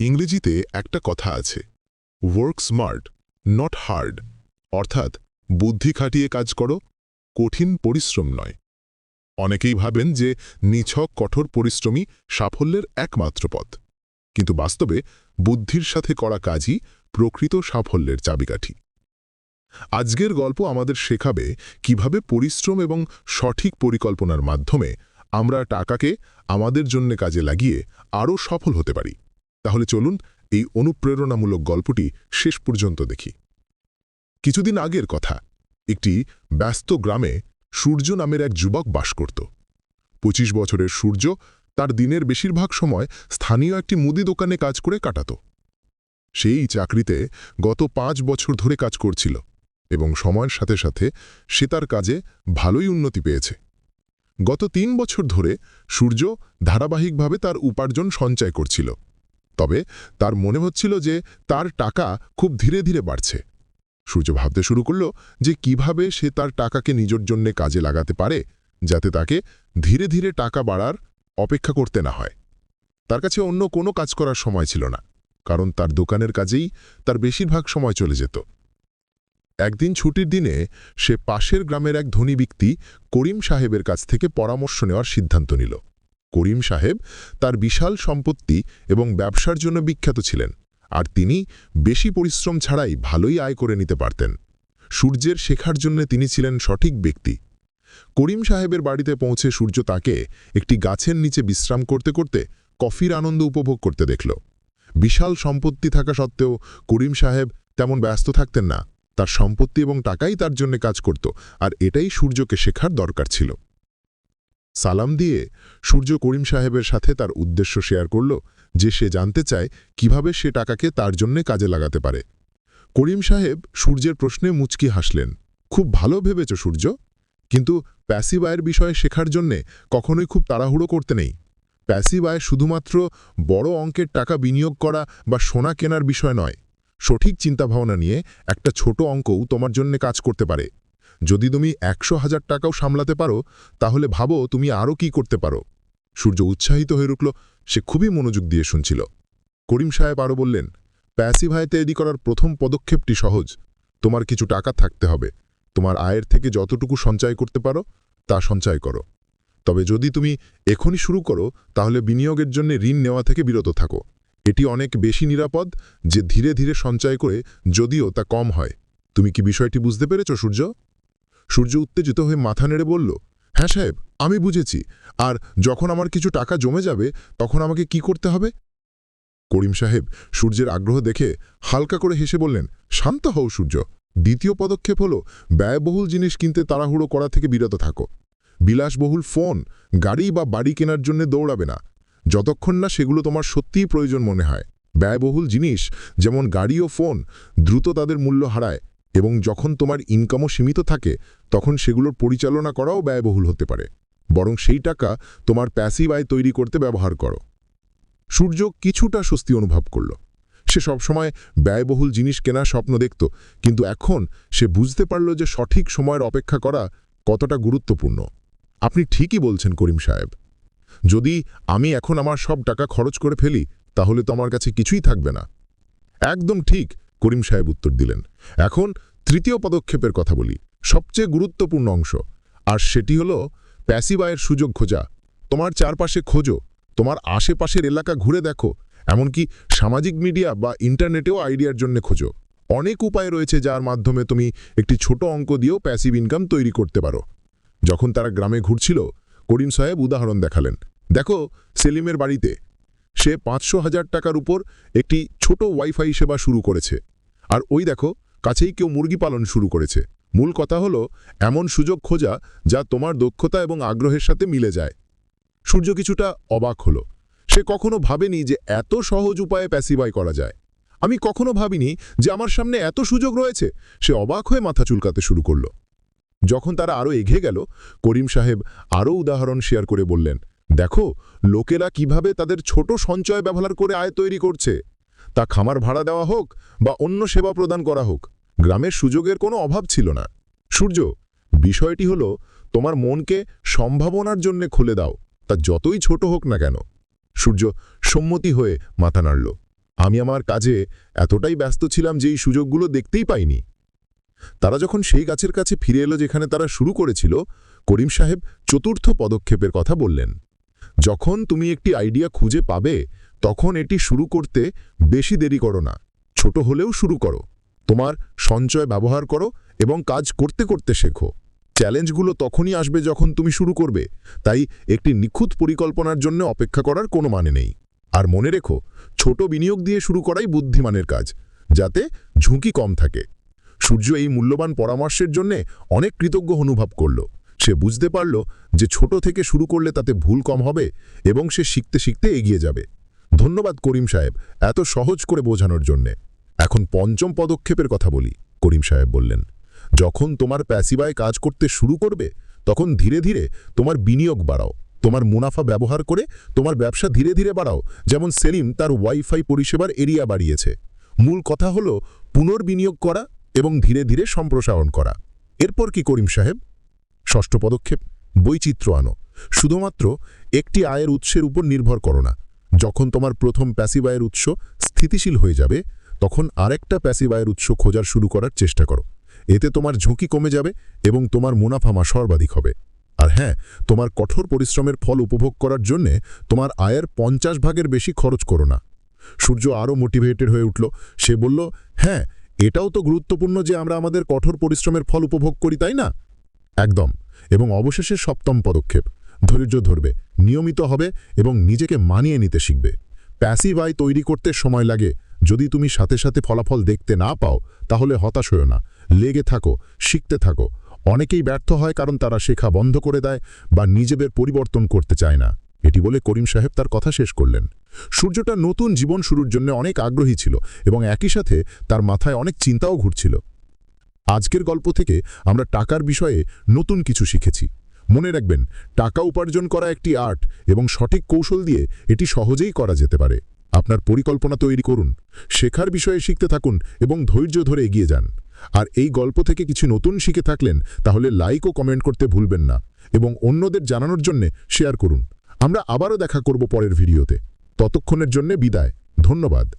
ইংরেজিতে একটা কথা আছে ওয়ার্ক স্মার্ট নট হার্ড অর্থাৎ বুদ্ধি খাটিয়ে কাজ করো, কঠিন পরিশ্রম নয়। অনেকেই ভাবেন যে নিছক, কঠোর পরিশ্রমী সাফল্যের একমাত্র পথ। কিন্তু বাস্তবে বুদ্ধির সাথে করা কাজই প্রকৃত সাফল্যের চাবিকাঠি। আজকের গল্প আমাদের শেখাবে কীভাবে পরিশ্রম এবং সঠিক পরিকল্পনার মাধ্যমে আমরা টাকাকে আমাদের জন্য কাজে লাগিয়ে আরও সফল হতে পারি। তাহলে চলুন এই অনুপ্রেরণামূলক গল্পটি শেষ পর্যন্ত দেখি। কিছুদিন আগের কথা, একটি ব্যস্ত গ্রামে সূর্য নামের এক যুবক বাস করত। পঁচিশ বছরের সূর্য তার দিনের বেশিরভাগ সময় স্থানীয় একটি মুদি দোকানে কাজ করে কাটাত। সেই চাকরিতে গত পাঁচ বছর ধরে কাজ করছিল এবং সময়ের সাথে সাথে সে তার কাজে ভালোই উন্নতি পেয়েছে। গত তিন বছর ধরে সূর্য ধারাবাহিকভাবে তার উপার্জন সঞ্চয় করছিল। তবে তার মনে হচ্ছিল যে তার টাকা খুব ধীরে ধীরে বাড়ছে। সূর্য ভাবতে শুরু করল যে কীভাবে সে তার টাকাকে নিজের জন্যে কাজে লাগাতে পারে, যাতে তাকে ধীরে ধীরে টাকা বাড়ার অপেক্ষা করতে না হয়। তার কাছে অন্য কোনো কাজ করার সময় ছিল না, কারণ তার দোকানের কাজেই তার বেশিরভাগ সময় চলে যেত। একদিন ছুটির দিনে সে পাশের গ্রামের এক ধনী ব্যক্তি করিম সাহেবের কাছ থেকে পরামর্শ নেওয়ার সিদ্ধান্ত নিল। করিম সাহেব তার বিশাল সম্পত্তি এবং ব্যবসার জন্য বিখ্যাত ছিলেন, আর তিনি বেশি পরিশ্রম ছাড়াই ভালোই আয় করে নিতে পারতেন। সূর্যের শেখার জন্য তিনি ছিলেন সঠিক ব্যক্তি। করিম সাহেবের বাড়িতে পৌঁছে সূর্য তাকে একটি গাছের নিচে বিশ্রাম করতে করতে কফির আনন্দ উপভোগ করতে দেখল। বিশাল সম্পত্তি থাকা সত্ত্বেও করিম সাহেব তেমন ব্যস্ত থাকতেন না। তার সম্পত্তি এবং টাকাই তার জন্য কাজ করত, আর এটাই সূর্যকে শেখার দরকার ছিল। সালাম দিয়ে সূর্য করিম সাহেবের সাথে তার উদ্দেশ্য শেয়ার করল যে সে জানতে চায় কীভাবে সে টাকাকে তার জন্যে কাজে লাগাতে পারে। করিম সাহেব সূর্যের প্রশ্নে মুচকি হাসলেন। খুব ভালো ভেবেছ সূর্য, কিন্তু প্যাসিভ আয়ের বিষয়ে শেখার জন্যে কখনোই খুব তাড়াহুড়ো করতে নেই। প্যাসিভ আয় শুধুমাত্র বড় অঙ্কের টাকা বিনিয়োগ করা বা সোনা কেনার বিষয় নয়। সঠিক চিন্তাভাবনা নিয়ে একটা ছোট অঙ্কও তোমার জন্য কাজ করতে পারে। যদি তুমি একশো হাজার টাকাও সামলাতে পারো, তাহলে ভাবো তুমি আরও কি করতে পারো। সূর্য উৎসাহিত হয়ে উঠল সে খুবই মনোযোগ দিয়ে শুনছিল। করিম সাহেব আরও বললেন, প্যাসিভ আয় তৈরি করার প্রথম পদক্ষেপটি সহজ। তোমার কিছু টাকা থাকতে হবে। তোমার আয়ের থেকে যতটুকু সঞ্চয় করতে পারো, তা সঞ্চয় করো। তবে যদি তুমি এখনই শুরু করো, তাহলে বিনিয়োগের জন্য ঋণ নেওয়া থেকে বিরত থাকো। এটি অনেক বেশি নিরাপদ যে ধীরে ধীরে সঞ্চয় করে যদিও তা কম হয়। তুমি কি বিষয়টি বুঝতে পেরেছ, সূর্য? সূর্য উত্তেজিত হয়ে মাথা নেড়ে বলল হ্যাঁ সাহেব, আমি বুঝেছি। আর যখন আমার কিছু টাকা জমে যাবে, তখন আমাকে কি করতে হবে? করিম সাহেব সূর্যের আগ্রহ দেখে হালকা করে হেসে বললেন, শান্ত হও সূর্য। দ্বিতীয় পদক্ষেপ হল, ব্যয়বহুল জিনিস কিনতে তাড়াহুড়ো করা থেকে বিরত থাকো। বিলাসবহুল ফোন, গাড়ি বা বাড়ি কেনার জন্য দৌড়াবে না। যতক্ষণ না সেগুলো তোমার সত্যিই প্রয়োজন মনে হয়। ব্যয়বহুল জিনিস, যেমন গাড়ি ও ফোন, দ্রুত তাদের মূল্য হারায়। এবং যখন তোমার ইনকামও সীমিত থাকে, তখন সেগুলোর পরিচালনা করাও ব্যয়বহুল হতে পারে। বরং সেই টাকা তোমার প্যাসিভ আয় তৈরি করতে ব্যবহার করো। সূর্য কিছুটা স্বস্তি অনুভব করল। সে সবসময় ব্যয়বহুল জিনিস কেনার স্বপ্ন দেখত, কিন্তু এখন সে বুঝতে পারল যে সঠিক সময়ের অপেক্ষা করা কতটা গুরুত্বপূর্ণ। আপনি ঠিকই বলছেন, করিম সাহেব। যদি আমি এখন আমার সব টাকা খরচ করে ফেলি, তাহলে তো আমার কাছে কিছুই থাকবে না। একদম ঠিক। করিম সাহেব উত্তর দিলেন, এখন তৃতীয় পদক্ষেপের কথা বলি, সবচেয়ে গুরুত্বপূর্ণ অংশ। আর সেটি হল, প্যাসিভ আয়ের সুযোগ খোঁজা। তোমার চারপাশে খোঁজো, তোমার আশেপাশের এলাকা ঘুরে দেখো, এমনকি সামাজিক মিডিয়া বা ইন্টারনেটেও আইডিয়ার জন্য খোঁজো। অনেক উপায় রয়েছে যার মাধ্যমে তুমি একটি ছোট অঙ্ক দিয়েও প্যাসিভ ইনকাম তৈরি করতে পারো। যখন তারা গ্রামে ঘুরছিল, করিম সাহেব উদাহরণ দেখালেন, দেখো, সেলিমের বাড়িতে। সে পাঁচশো হাজার টাকার উপর একটি ছোট ওয়াইফাই সেবা শুরু করেছে। আর ওই দেখো, কাছেই কেউ মুরগি পালন শুরু করেছে। মূল কথা হলো, এমন সুযোগ খোঁজা যা তোমার দক্ষতা এবং আগ্রহের সাথে মিলে যায়। সূর্য কিছুটা অবাক হলো। সে কখনো ভাবেনি যে এত সহজ উপায়ে প্যাসিভাই করা যায়। আমি কখনো ভাবিনি যে আমার সামনে এত সুযোগ রয়েছে। সে অবাক হয়ে মাথা চুলকাতে শুরু করল। যখন তারা আরও এগিয়ে গেল, করিম সাহেব আরও উদাহরণ শেয়ার করে বললেন, দেখো, লোকেরা কীভাবে তাদের ছোট সঞ্চয় ব্যবহার করে আয় তৈরি করছে? তা খামার ভাড়া দেওয়া হোক বা অন্য সেবা প্রদান করা হোক, গ্রামের সুযোগের কোনো অভাব ছিল না। সূর্য, বিষয়টি হল, তোমার মনকে সম্ভাবনার জন্য খুলে দাও, তা যতই ছোট হোক না কেন। সূর্য সম্মতি হয়ে মাথা নাড়ল। আমি আমার কাজে এতটাই ব্যস্ত ছিলাম যে এই সুযোগগুলো দেখতেই পাইনি। তারা যখন সেই গাছের কাছে ফিরে এলো যেখানে তারা শুরু করেছিল, করিম সাহেব চতুর্থ পদক্ষেপের কথা বললেন। যখন তুমি একটি আইডিয়া খুঁজে পাবে তখন এটি শুরু করতে বেশি দেরি করো না। ছোট হলেও শুরু করো। তোমার সঞ্চয় ব্যবহার করো এবং কাজ করতে করতে শেখো। চ্যালেঞ্জগুলো তখনই আসবে যখন তুমি শুরু করবে, তাই একটি নিখুঁত পরিকল্পনার জন্য অপেক্ষা করার কোনো মানে নেই। আর মনে রেখো, ছোট বিনিয়োগ দিয়ে শুরু করাই বুদ্ধিমানের কাজ, যাতে ঝুঁকি কম থাকে। সূর্য এই মূল্যবান পরামর্শের জন্যে অনেক কৃতজ্ঞ অনুভব করল। সে বুঝতে পারল যে ছোট থেকে শুরু করলে তাতে ভুল কম হবে এবং সে শিখতে শিখতে এগিয়ে যাবে। ধন্যবাদ, করিম সাহেব, এত সহজ করে বোঝানোর জন্যে। এখন পঞ্চম পদক্ষেপের কথা বলি, করিম সাহেব বললেন। যখন তোমার প্যাসিবায় কাজ করতে শুরু করবে, তখন ধীরে ধীরে তোমার বিনিয়োগ বাড়াও, তোমার মুনাফা ব্যবহার করে তোমার ব্যবসা ধীরে ধীরে বাড়াও। যেমন সেলিম তার ওয়াইফাই পরিষেবার এরিয়া বাড়িয়েছে। মূল কথা হলো পুনর্বিনিয়োগ করা এবং ধীরে ধীরে সম্প্রসারণ করা। এরপর কি, করিম সাহেব? ষষ্ঠ পদক্ষেপ, বৈচিত্র্য আনো। শুধুমাত্র একটি আয়ের উৎসের উপর নির্ভর করো না। যখন তোমার প্রথম প্যাসিভ আয়ের উৎস স্থিতিশীল হয়ে যাবে, তখন আরেকটা প্যাসিভ আয়ের উৎস খোঁজার শুরু করার চেষ্টা করো। এতে তোমার ঝুঁকি কমে যাবে এবং তোমার মুনাফামা সর্বাধিক হবে। আর হ্যাঁ তোমার কঠোর পরিশ্রমের ফল উপভোগ করার জন্যে তোমার আয়ের পঞ্চাশ ভাগের বেশি খরচ করো না। সূর্য আরও মোটিভেটেড হয়ে উঠল। সে বলল হ্যাঁ এটাও তো গুরুত্বপূর্ণ যে আমরা আমাদের কঠোর পরিশ্রমের ফল উপভোগ করি, তাই না? একদম। এবং অবশেষে সপ্তম পদক্ষেপ। ধৈর্য ধরবে, নিয়মিত হবে এবং নিজেকে মানিয়ে নিতে শিখবে। প্যাসিভ আয় তৈরি করতে সময় লাগে। যদি তুমি সাথে সাথে ফলাফল দেখতে না পাও, তাহলে হতাশ হও না। লেগে থাকো, শিখতে থাকো। অনেকেই ব্যর্থ হয় কারণ তারা শেখা বন্ধ করে দেয় বা নিজেদের পরিবর্তন করতে চায় না। এটি বলে করিম সাহেব তার কথা শেষ করলেন। সূর্যটা নতুন জীবন শুরুর জন্য অনেক আগ্রহী ছিল এবং একই সাথে তার মাথায় অনেক চিন্তাও ঘুরছিল। আজকের গল্প থেকে আমরা টাকার বিষয়ে নতুন কিছু শিখেছি। মনে রাখবেন, টাকা উপার্জন করা একটি আর্ট এবং সঠিক কৌশল দিয়ে এটি সহজেই করা যেতে পারে। আপনার পরিকল্পনা তৈরি করুন, শেখার বিষয়ে শিখতে থাকুন এবং ধৈর্য ধরে এগিয়ে যান। আর এই গল্প থেকে কিছু নতুন শিখে থাকলেন, তাহলে লাইক ও কমেন্ট করতে ভুলবেন না এবং অন্যদের জানানোর জন্য শেয়ার করুন। আমরা আবারও দেখা করব পরের ভিডিওতে। ততক্ষণের জন্য বিদায়। ধন্যবাদ।